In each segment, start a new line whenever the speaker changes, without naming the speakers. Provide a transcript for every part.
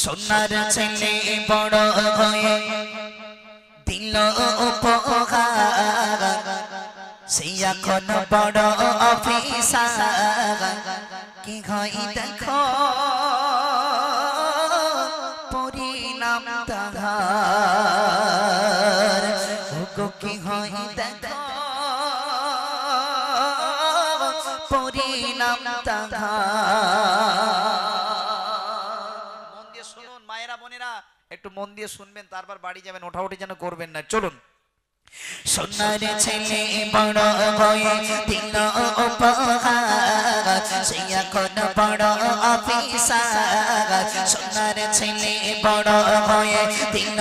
সোনার ছেলে বড় হয়ে দিল উপহার। সেই এখন বড় অফিসার। কি হয় দেখো? পরিণাম তাহার। কি হয় দেখো? পরিণাম তাহার।
বোনেরা একটু মন দিয়ে শুনবেন, তারপর বাড়ি যাবেন, ওঠাউঠি যেন করবেন না। চলুন।
সোনার ছেলে বড় হয়ে দিল উপহার, সে বড় অফিসার। সোনার ছেলে বড় হয়ে দিল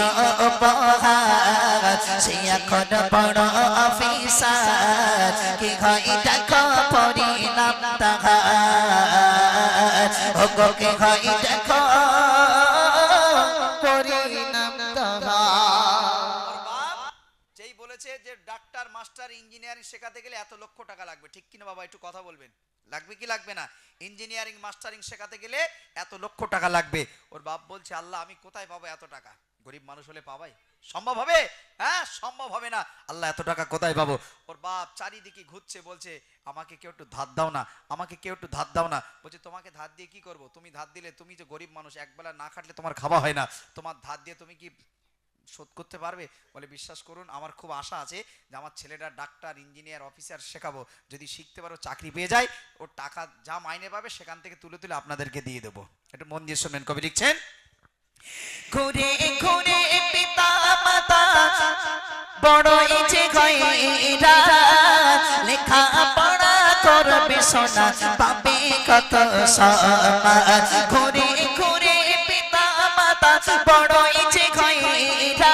উপহার, সে এখন বড় অফিসার। কি হয় দেখো পরিণাম তাহার? কি হয় দেখো
মাস্টার ইঞ্জিনিয়ারিং শেখাতে গেলে এত লক্ষ টাকা লাগবে। ঠিক কিনা বাবা, একটু কথা বলবেন? লাগবে কি লাগবে না? ইঞ্জিনিয়ারিং, মাস্টারিং শেখাতে গেলে এত লক্ষ টাকা লাগবে। ওর বাপ বলছে, আল্লাহ, আমি কোথায় পাবো এত টাকা? গরিব মানুষ হলে পাবাই? সম্ভব হবে? হ্যাঁ সম্ভব হবে না। আল্লাহ, এত টাকা কোথায় পাবো? ওর বাপ চারিদিকে ঘুরছে, বলছে, আমাকে কেউ একটু ধার দাও না, আমাকে কেউ একটু ধার দাও না। বলছে, তোমাকে ধার দিয়ে কি করব? তুমি ধার দিলে, তুমি যে গরিব মানুষ, একবেলা না খাটলে তোমার খাওয়া হয় না। তোমার ধার দিয়ে তুমি কি শোধ করতে পারবে? বলে, বিশ্বাস করুন, আমার খুব আশা আছে যে আমার ছেলেটা ডাক্তার, ইঞ্জিনিয়ার, অফিসার শেখাবো। যদি শিখতে পারো, চাকরি পেয়ে যায় ওর টাকা যা মাইনে পাবে, সেখান থেকে তুলে তুলে আপনাদেরকে দিয়ে দেবো। একটু মন দিয়ে শুনবেন, কবি লিখছেন?
ঘুরে ঘুরে, পিতা মাতা, বড় ইচ্ছে গয়রা লেখা পড়া করবে সোনা, পাবে কত সমাজ ঘুরে ঘুরে মাতা বড় ইচ্ছে গয়রা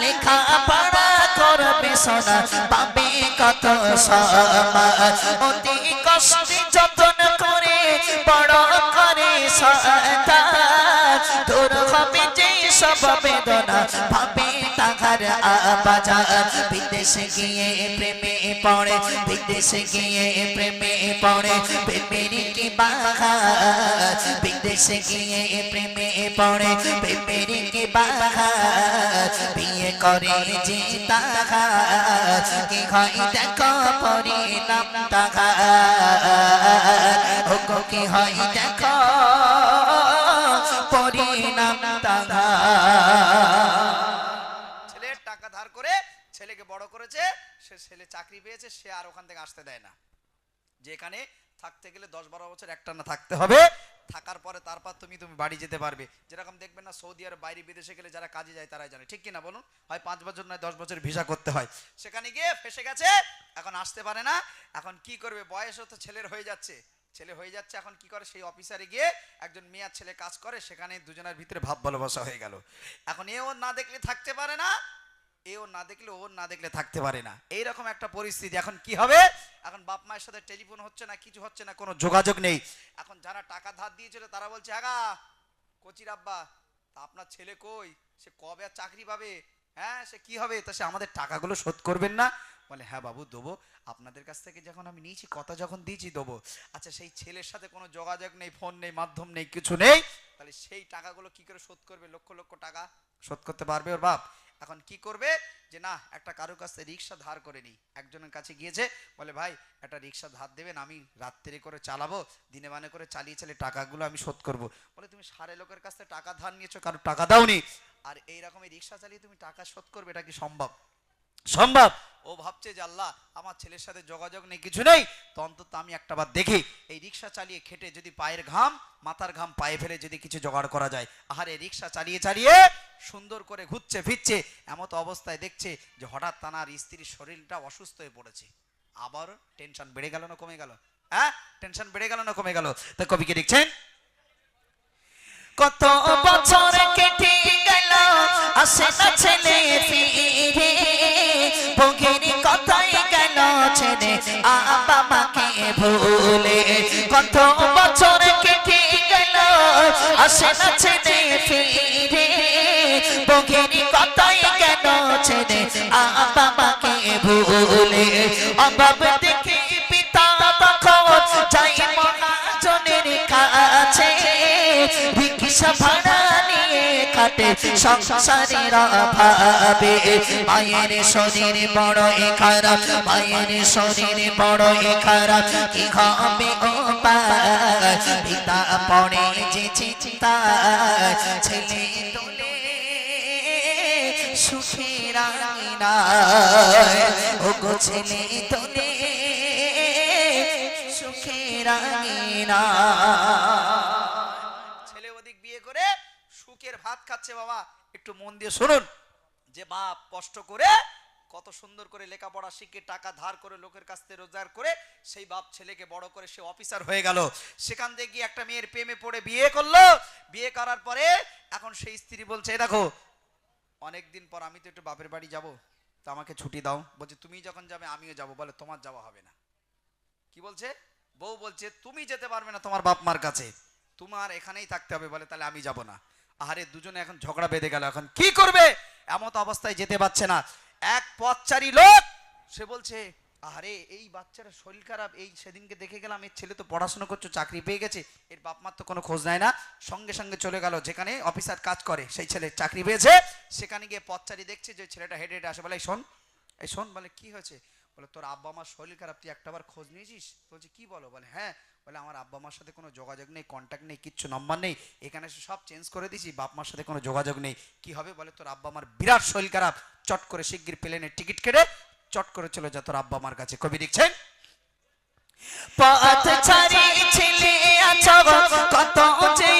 লেখা পড়া করবে সোনা, পাবে কত সমাজ অতি কষ্টে যতন করে বড় করে সন্তান তোর হবে যে সব বেদনা ভাবে তাহার আবাজা বিদেশে গিয়ে প্রেমে পড়ে, বিদেশে গিয়ে প্রেমে পড়ে, প্রেমের কি বাহার বিদেশে গিয়ে প্রেমে পড়ে, প্রেমের কি বাহার বিয়ে করে যে তাহার কি হয় দেখো পরিণাম তাহার ওগো, কি হয় দেখো পরিণাম তাহার
ছেলের টাকা ধার করে ছেলেকে বড় করেছে, সে ছেলে চাকরি পেয়েছে, সে আর ওখান থেকে আসতে দেয় না। যেখানে থাকতে গেলে দশ বারো বছর একটা না থাকতে হবে, থাকার পরে তারপর তুমি তুমি বাড়ি যেতে পারবে। যেরকম দেখবেন না, সৌদি আরব বাইরে বিদেশে গেলে যারা কাজে যায় তারাই জানে, ঠিক কিনা বলুন? হয় পাঁচ বছর নয়, দশ বছর ভিসা করতে হয়। সেখানে গিয়ে ফেসে গেছে, এখন আসতে পারে না। এখন কি করবে? বয়সও তো ছেলের হয়ে যাচ্ছে। ছেলে হয়ে যাচ্ছে, এখন কি করে? সেই অফিসারে গিয়ে একজন মেয়ার ছেলে কাজ করে, সেখানে দুজনের ভিতরে ভাব ভালোবাসা হয়ে গেল। এখন এও না দেখলে থাকতে পারে না এও না দেখলে ওর না দেখলে থাকতে পারে না। এইরকম একটা পরিস্থিতি। এখন কি হবে? এখন বাপ মায়ের সাথে টেলিফোন হচ্ছে না, কিছু হচ্ছে না, কোনো যোগাযোগ নেই। এখন যারা টাকা ধার দিয়েছিল, তারা বলছে, আগা, কচির আব্বা, তা আপনার ছেলে কই? সে কবে আর চাকরি পাবে? হ্যাঁ সে কি হবে? তা সে আমাদের টাকাগুলো শোধ করবেন না? বলে হ্যাঁ বাবু, দেবো। আপনাদের কাছ থেকে যখন আমি নিয়েছি, কথা যখন দিয়েছি, দেবো। আচ্ছা সেই ছেলের সাথে কোনো যোগাযোগ নেই, ফোন নেই, মাধ্যম নেই, কিছু নেই, তাহলে সেই টাকাগুলো কি করে শোধ করবে? লক্ষ লক্ষ টাকা শোধ করতে পারবে ওর বাপ? এখন কি করবে? যে না, একটা কারোর কাছে রিক্সা ধার করে নি একজনের কাছে গিয়েছে, বলে, ভাই, একটা রিক্সা ধার দেবেন, আমি রাত্রে করে চালাবো, দিনে মানে করে চালিয়ে চালিয়ে টাকাগুলো আমি শোধ করব। বলে, তুমি সারে লোকের কাছ থেকে টাকা ধার নিয়েছো কারও টাকা দাওনি? আর এই রকমের রিক্সা চালিয়ে তুমি টাকা শোধ করবে, এটা কি সম্ভব? সম্ভব? ও ভাবছে যে আল্লাহ, আমার ছেলের সাথে যোগাযোগ নেই, কিছু নেই। তো অন্তত আমি একটা বার দেখি। এই রিক্সা চালিয়ে খেটে যদি পায়ের ঘাম, মাথার ঘাম পায়ে ফেলে যদি কিছু জোগাড় করা যায়, আহারে রিক্সা চালিয়ে চালিয়ে সুন্দর করে ঘুরছে, ফিরছে, এমত অবস্থায় দেখছে যে হঠাৎ তানার স্ত্রীর শরীরটা অসুস্থ হয়ে পড়েছে। আবার টেনশন বেড়ে গেল না কমে গেল? হ্যাঁ? টেনশন বেড়ে গেল না কমে গেল? তা কবিকে দেখছেন?
কত বছর কেটে গেল, আসে না ছেলে আবা মাকে ভুলে কত বছর কেটে গেল, আসে না ছেলে ফিরে। বগের কথাই গেল ছেলে আবা মাকে ভুলে? অভাব দেখে পিতা তখন যাই মহাজনের কাছে। ভিক্ষা ভাড়া কাটে সংসারের অভাবে। মায়ের শরীর বড় খারাপ মায়ের শরীর বড় খারাপ কি হবে ও পিতা পড়ে যে চিন্তা, ছেলে সুখের আঙিনা ও গো ছেলে সুখের
ছেলে ওদিক বিয়ে করে সুখের ভাত খাচ্ছে বাবা, একটু মন দিয়ে শুনুন। যে বাপ কষ্ট করে কত সুন্দর করে লেখাপড়া শিখে টাকা ধার করে লোকের কাছ থেকে রোজগার করে সেই বাপ ছেলেকে বড় করে সে অফিসার হয়ে গেল। সেখান থেকে গিয়ে একটা মেয়ের প্রেমে পড়ে বিয়ে করল। বিয়ে করার পরে এখন সেই স্ত্রী বলছে, "এই দেখো, অনেকদিন পর আমি তো একটু বাপের বাড়ি যাব, তো আমাকে ছুটি দাও। বলছে, তুমি যখন যাবে আমিও যাব। বলে, তোমার যাওয়া হবে না। কি বলছে? বউ বলছে, তুমি যেতে পারবে না তোমার বাপ মার কাছে। তোমার এখানেই থাকতে হবে। বলে, তাহলে আমি যাব না। আহারে, দুজনে এখন ঝগড়া বেঁধে গেল। এখন কি করবে? এমত অবস্থায় যেতে পারছে না। এক পথচারী লোক, সে বলছে আরে এই বাচ্চারা শরীর খারাপ, এই সেদিনকে দেখে গেলাম, এর ছেলে তো পড়াশোনা করছ, চাকরি পেয়ে গেছে, এর বাপ মার তো কোনো খোঁজ নেয় না। সঙ্গে সঙ্গে চলে গেল, যেখানে অফিসার কাজ করে, সেই ছেলে চাকরি পেয়েছে। সেখানে গিয়ে পথচারী দেখছে যে ছেলেটা হেঁটে হেঁটে আসে, বলে, "এই শোন এই শোন, বলে, কি হয়েছে? বলে, তোর আব্বা মার শরীর খারাপ, তুই একটাবার খোঁজ নিয়েছিস? বলছে, কি বলো? বলে হ্যাঁ বলে, আমার আব্বা মার সাথে কোনো যোগাযোগ নেই কন্ট্যাক্ট নেই, কিচ্ছু নম্বর নেই, এখানে সব চেঞ্জ করে দিয়েছি বাপ মার সাথে কোনো যোগাযোগ নেই। কি হবে বলে, তোর আব্বা মার বিরাট শরীর খারাপ। চট করে শিগগির প্লেনের টিকিট কেটে চট করে চলে যা তোর আব্বা মার কাছে। কবি লিখছেন,
পথ ছাড়ি ছেলে আছো কত যে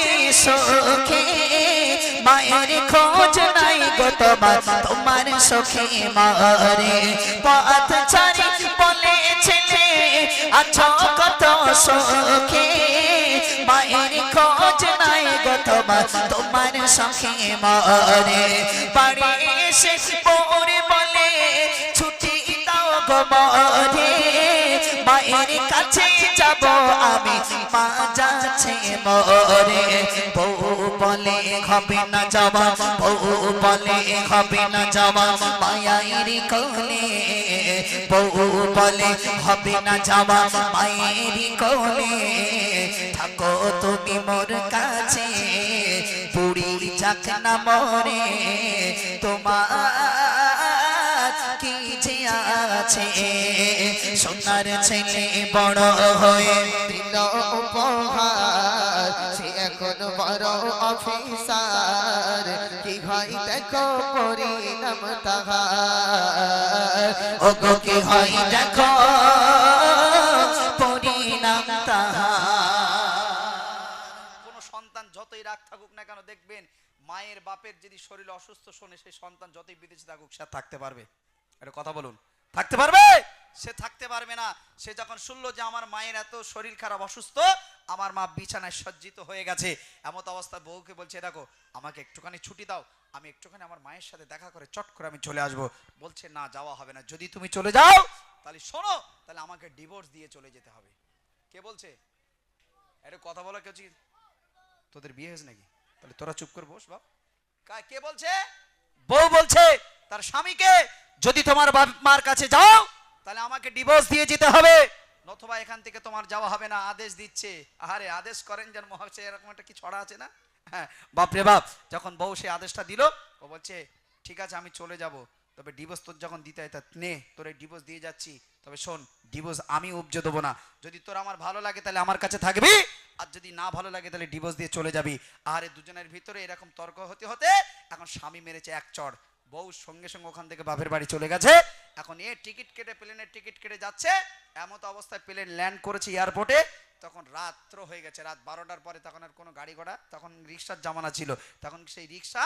সুখে। মায়ের খোঁজ নাই গো তোমার তোমার সুখে মারে। পথ ছাড়ি বলে আছো কত সুখে? মায়ের খোঁজ নাই গো তোমার মরে মারে। বাড়ি এসে পরে বলে ছুটি দাও গো মরে। মায়ের কাছে যাব আমি। মা যাচ্ছে মরে। বউ বলে হবে না যাওয়া। বউ বলে হবে না যাওয়া। মায়ের কোলে। বউ বলে হবে না যাওয়া। মায়ের কোলে। থাকো তুমি মোর কাছে। পুরি যাক না মরে। তোমার কি যে আছে, সোনার ছেলে বড় হয়ে
দিল উপহার। সে এখন বড় অফিসার। কি হয় দেখো পরিণাম তাহার।
কি হয় দেখো পরিণাম
কোনো সন্তান যতই রাগ থাকুক না কেন দেখবেন, মায়ের বাপের যদি শরীর অসুস্থ শোনে, সেই সন্তান যতই বিদেশে থাকুক, সে থাকতে পারবে। এটা কথা বলুন। থাকতে পারবে? সে থাকতে পারবে না। সে যখন শুনলো যে আমার মায়ের এত শরীর খারাপ, অসুস্থ, আমার মা বিছানায় সজ্জিত হয়ে গেছে। এমত অবস্থায় বউকে বলছে, দেখো, আমাকে একটুখানি ছুটি দাও। আমি একটুখানি আমার মায়ের সাথে দেখা করে চট করে আমি চলে আসব। বলছে, না, যাওয়া হবে না। যদি তুমি চলে যাও, তাহলে শোনো, তাহলে আমাকে ডিভোর্স দিয়ে চলে যেতে হবে। কে বলছে? এটা কথা বলা কেউ তোদের বিয়ে হয়েছে নাকি? তাহলে তোরা চুপ করে বস, বাপ। কে বলছে? বউ বলছে, তার স্বামীকে যদি তোমার বাপ মার কাছে যাও, তাহলে আমাকে ডিভোর্স দিয়ে যেতে হবে। নতুবা এখান থেকে তোমার যাওয়া হবে না, আদেশ দিচ্ছে। আরে আদেশ করেন যেন মহাশয় এরকম একটা কি ছড়া আছে না? হ্যাঁ বাপরে বাপ, যখন বউ সে আদেশটা দিল, ও বলছে, ঠিক আছে, আমি চলে যাব। তবে ডিভোর্স তোর যখন দিতে হয়, তা নে, তোর এই ডিভোর্স দিয়ে যাচ্ছি। তবে শোন ডিভোর্স আমি উপজে দেবো না। যদি তোর আমার ভালো লাগে, তাহলে আমার কাছে থাকবি। আর যদি না ভালো লাগে, তাহলে ডিভোর্স দিয়ে চলে যাবি। আর দুজনের ভিতরে এরকম তর্ক হতে হতে, এখন স্বামী মেরেছে এক চড়। বউ সঙ্গে সঙ্গে ওখান থেকে বাপের বাড়ি চলে গেছে। এখন এ টিকিট কেটে, প্লেনের টিকিট কেটে যাচ্ছে। এমত অবস্থায় প্লেন ল্যান্ড করেছে এয়ারপোর্টে। তখন রাত্র হয়ে গেছে, রাত বারোটার পরে তখন আর কোনো গাড়ি ঘোড়া, তখন রিক্সার জামানা ছিল। তখন সেই রিক্সা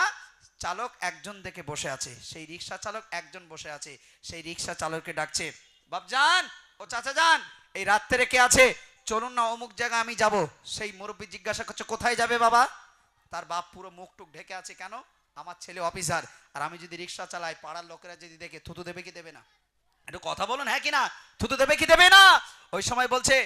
চালক একজন দেখে বসে আছে। সেই রিক্সা চালক একজন বসে আছে। সেই রিক্সা চালককে ডাকছে বাপজান ও চাচা যান এই রাত্রে কে আছে? চলুন না, অমুক জায়গায় আমি যাব। সেই মুরব্বী জিজ্ঞাসা করছে, কোথায় যাবে বাবা? তার বাপ পুরো মুখ টুক ঢেকে আছে, কেন? আমার ছেলে অফিসার, আর আমি যদি রিক্সা চালাই, পাড়ার লোকেরা যদি দেখে, থুতু দেবে কি দেবে না? একটু কথা বলুন হ্যাঁ কিনা থুতু দেবে কি দেবে না? ওই সময় বলছে,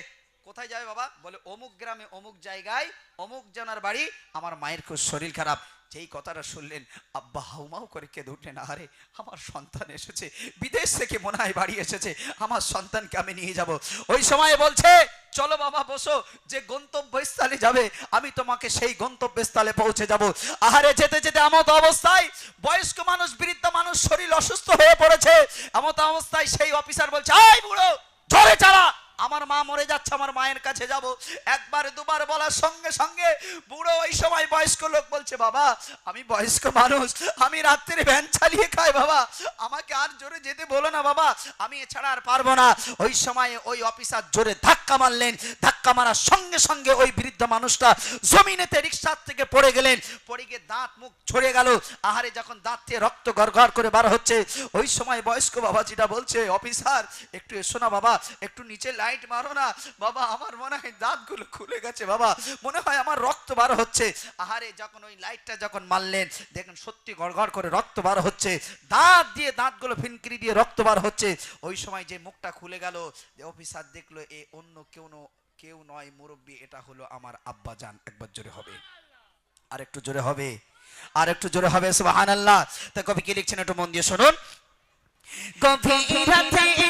কোথায় যাবে বাবা? বলে, অমুক গ্রামে, অমুক জায়গায় অমুক জানার বাড়ি, আমার মায়ের খুব শরীর খারাপ। যেই কথাটা শুনলেন, আব্বা হাউমাউ করে কেঁদে উঠলেন, আরে, আমার সন্তান এসেছে, বিদেশ থেকে মনে হয় বাড়ি এসেছে, আমার সন্তানকে আমি নিয়ে যাব। ওই সময় বলছে, চলো বাবা, বসো, যে গন্তব্যস্থলে যাবে, আমি তোমাকে সেই গন্তব্যস্থলে পৌঁছে যাব। আহারে, যেতে যেতে এমত অবস্থায় বয়স্ক মানুষ, বৃদ্ধ মানুষ শরীর অসুস্থ হয়ে পড়েছে। এমত অবস্থায় সেই অফিসার বলছে, আয় বুড়ো, জোরে চালা! আমার মা মরে যাচ্ছে, আমার মায়ের কাছে যাব। একবার, দুবার বলার সঙ্গে সঙ্গে বুড়ো ওই সময় বয়স্ক লোক বলছে, বাবা, আমি বয়স্ক মানুষ, আমি রাত্রে ভ্যান চালিয়ে খাই, বাবা। আমাকে আর জোরে যেতে বলো না, বাবা। আমি এছাড়া আর পারব না। ওই সময় ওই অফিসার জোরে ধাক্কা মারলেন। ধাক্কা মারার সঙ্গে সঙ্গে ওই বৃদ্ধ মানুষটা জমিনেতে রিক্সার থেকে পড়ে গেলেন। পড়ে গিয়ে দাঁত, মুখ ছড়ে গেল। আহারে, যখন দাঁত থেকে রক্ত গড়গড় করে বার হচ্ছে, ওই সময় বয়স্ক বাবা যেটা বলছে, অফিসার, একটু এসো না, বাবা। একটু নিচে লাইট মারো না। বাবা, আমার মনে হয় দাঁতগুলো খুলে গেছে, বাবা। মনে হয় আমার রক্ত বার হচ্ছে। আহারে, যখন ওই লাইটটা যখন মারলেন দেখেন সত্যি গড়গড় করে রক্ত বার হচ্ছে। দাঁত দিয়ে দাঁতগুলো ফিনকিরি দিয়ে রক্ত বার হচ্ছে। ওই সময় যে মুখটা খুলে গেল, যে অফিসার দেখল, এ অন্য কেউ কেউ নয়, মুরব্বী, এটা হলো আমার আব্বা জান একবার জোরে হবে। আর একটু জোরে হবে। আর একটু জোরে হবে, সুবহানাল্লাহ। তা কবি কি লিখছেন একটু মন দিয়ে শুনুন?
গভীর রাতে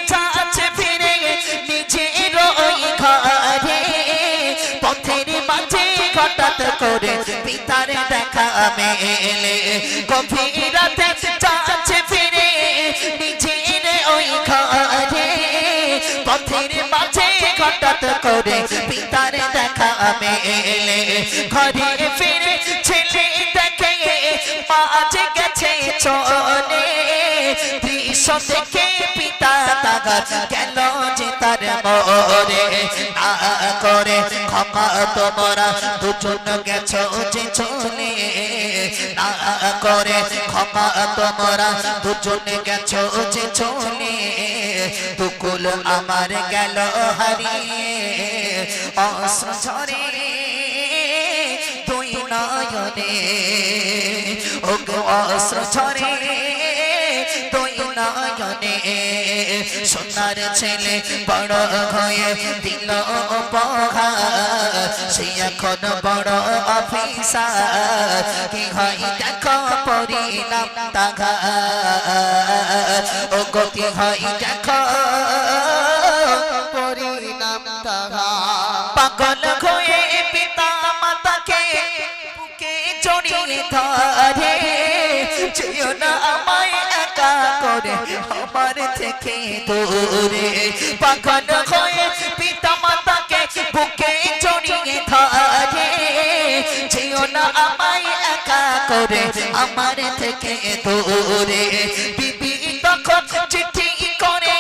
করে পিতার দেখা মেলে গভীর রাতে যাচ্ছে ফিরে, নিজের ওই ঘরে। পথের মাঝে হঠাৎ করে পিতার দেখা মেলে ঘরে ফিরে ছেলে দেখে মাঝে গেছে চলে। দৃশ্য দেখে পিতা তাগার গেল যে তার মরে না করে ক্ষমা তোমরা দুজন গেছো যে চলে না করে ক্ষমা তোমরা দুজন গেছো যে চলে দুকুল আমার গেল হারিয়ে অস্ত্র ঝরে দুই নয়নে। ও গো অস্ত্র ঝরে সোনার ছেলে বড় হয়ে দিল উপহার। সে এখন বড় অফিসার। কি হয় দেখো পরিণাম তাঘার ও গতি হয় দেখো
পরিণাম তাহা
পাগল হয়ে পিতা মাতাকে বুকে জড়িয়ে ধরে। যেও না আমায় আমার থেকে হয়ে পিতা মাতাকে বুকে জড়িয়ে ধরে যেও না আমায় একা করে আমার থেকে দূরে বিবি তখন চিঠি করে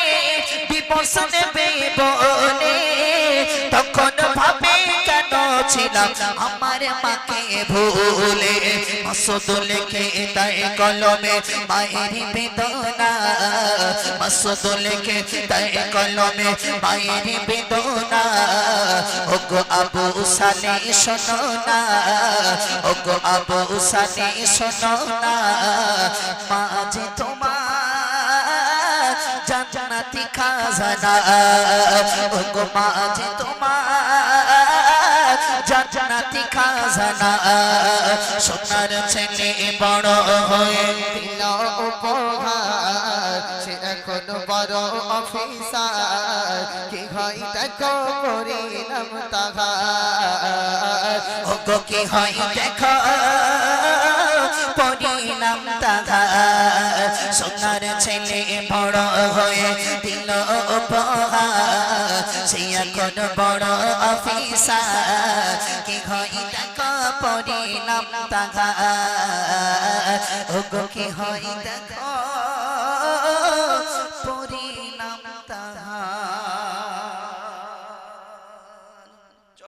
বিপস নেবে বলে তখন ছিলাম আমার মাকে ভুলে মসদ লেখে তাই কলমে মায়ের বেদনা। মসদ লেখে তাই কলমে মায়ের বেদনা। ওগো আবু সালে শোনো না, ওগো আবু সালে শোনো না। মাঝে তোমার জান্নাতি খাজানা, ওগো মাঝে তোমার জান্নাতি খাজানা। সোনার ছেলে বড় হয়ে
দিল উপহার। সে এখন বড় অফিসার। কি হয় দেখো পরিণাম তাহার
ওগো, কি হয় দেখো পরিণাম তাহা। সোনার ছেলে বড় হয়ে দিল উপহার। সে এখন বড় অফিসার? কি হয় দেখো পরিণাম তাহা ওগো কি দেখো